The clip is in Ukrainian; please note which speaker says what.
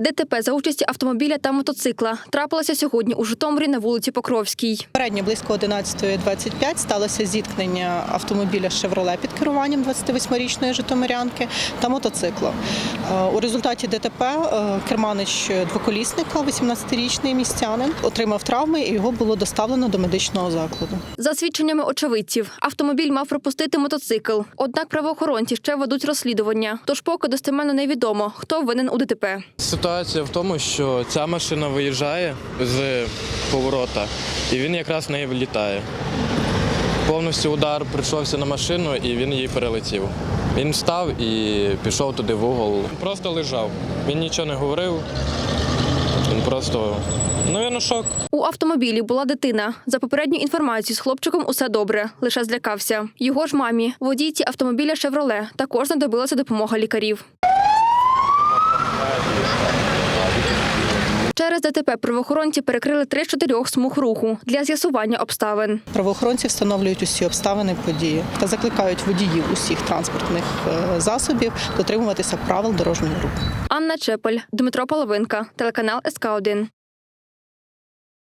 Speaker 1: ДТП за участі автомобіля та мотоцикла трапилося сьогодні у Житомирі на вулиці Покровській.
Speaker 2: Передньо близько 11.25 сталося зіткнення автомобіля «Шевроле» під керуванням 28-річної житомирянки та мотоцикла. Е, У результаті ДТП е, керманич двоколісника, 18-річний містянин, отримав травми і його було доставлено до медичного закладу.
Speaker 1: За свідченнями очевидців, автомобіль мав пропустити мотоцикл. Однак правоохоронці ще ведуть розслідування. Тож поки достеменно невідомо, хто винен у ДТП.
Speaker 3: Ситуація в тому, що ця машина виїжджає з поворота, і він якраз в неї влітає. Повністю удар прийшовся на машину і він її перелетів. Він встав і пішов туди в угол. Просто лежав. Він нічого не говорив. Він просто, ну, шок.
Speaker 1: У автомобілі була дитина. За попередньою інформацією, з хлопчиком усе добре, лише злякався. Його ж мамі, водійці автомобіля Шевроле, також знадобилася допомога лікарів. Через ДТП правоохоронці перекрили три з чотирьох смуг руху для з'ясування обставин.
Speaker 2: Правоохоронці встановлюють усі обставини події та закликають водіїв усіх транспортних е, засобів дотримуватися правил дорожнього руху.
Speaker 1: Анна Чепель, Дмитро Половинка, телеканал СК 1